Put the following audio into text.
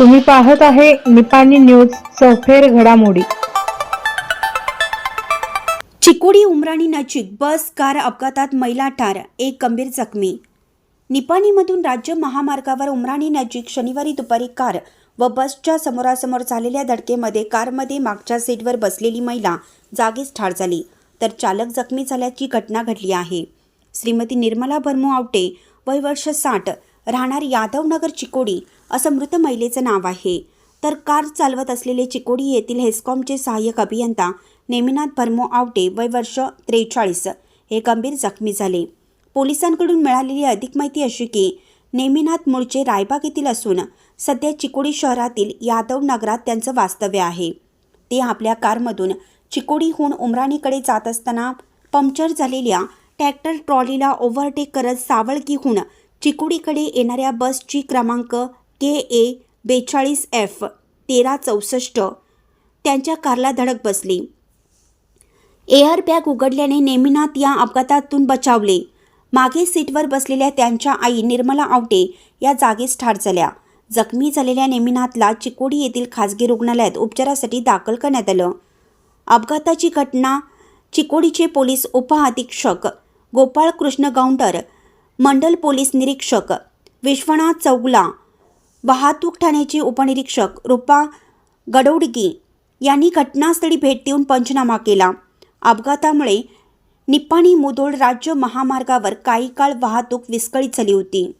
तुम्ही पाहत आहे निपाणी न्यूज चौफेर घडामोडी. चिकोडी उमराणी नजीक बस कार अपघातात महिला ठार एक गंभीर जखमी. निपाणीमधून राज्य महामार्गावर उमराणी नजीक शनिवारी दुपारी कार व बसच्या समोरासमोर झालेल्या धडकेमध्ये कारमध्ये मागच्या सीटवर बसलेली महिला जागीच ठार झाली तर चालक जखमी झाल्याची घटना घडली आहे. श्रीमती निर्मला भरमू आवटे वय वर्ष साठ राहणार यादवनगर चिकोडी असं मृत महिलेचं नाव आहे. तर कार चालवत असलेले चिकोडी येथील हेस्कॉमचे सहाय्यक अभियंता नेमिनाथ भरमो आवटे वय वर्ष त्रेचाळीस हे गंभीर जखमी झाले. पोलिसांकडून मिळालेली अधिक माहिती अशी की नेमिनाथ मूळचे रायबाग येथील असून सध्या चिकोडी शहरातील यादव नगरात त्यांचं वास्तव्य आहे. ते आपल्या कारमधून चिकोडीहून उमराणीकडे जात असताना पंक्चर झालेल्या ट्रॅक्टर ट्रॉलीला ओव्हरटेक करत सावळकीहून चिकोडीकडे येणाऱ्या बसची क्रमांक के ए बेचाळीस एफ तेरा चौसष्ट. त्यांच्या कारला धडक बसली. एअरबॅग उघडल्याने नेमिनाथ या अपघातातून बचावले. मागे सीटवर बसलेल्या त्यांच्या आई निर्मला आवटे या जागीच ठार झाल्या. जखमी झालेल्या नेमिनाथला चिकोडी येथील खासगी रुग्णालयात उपचारासाठी दाखल करण्यात आलं. अपघाताची घटना चिकोडीचे पोलीस उपअधीक्षक गोपाळ कृष्ण गौंडर मंडल पोलीस निरीक्षक विश्वनाथ चौगला वाहतूक ठाण्याचे उपनिरीक्षक रुपा गडौडगी यांनी घटनास्थळी भेट देऊन पंचनामा केला. अपघातामुळे निप्पाणी मुधोळ राज्य महामार्गावर काही काळ वाहतूक विस्कळीत झाली होती.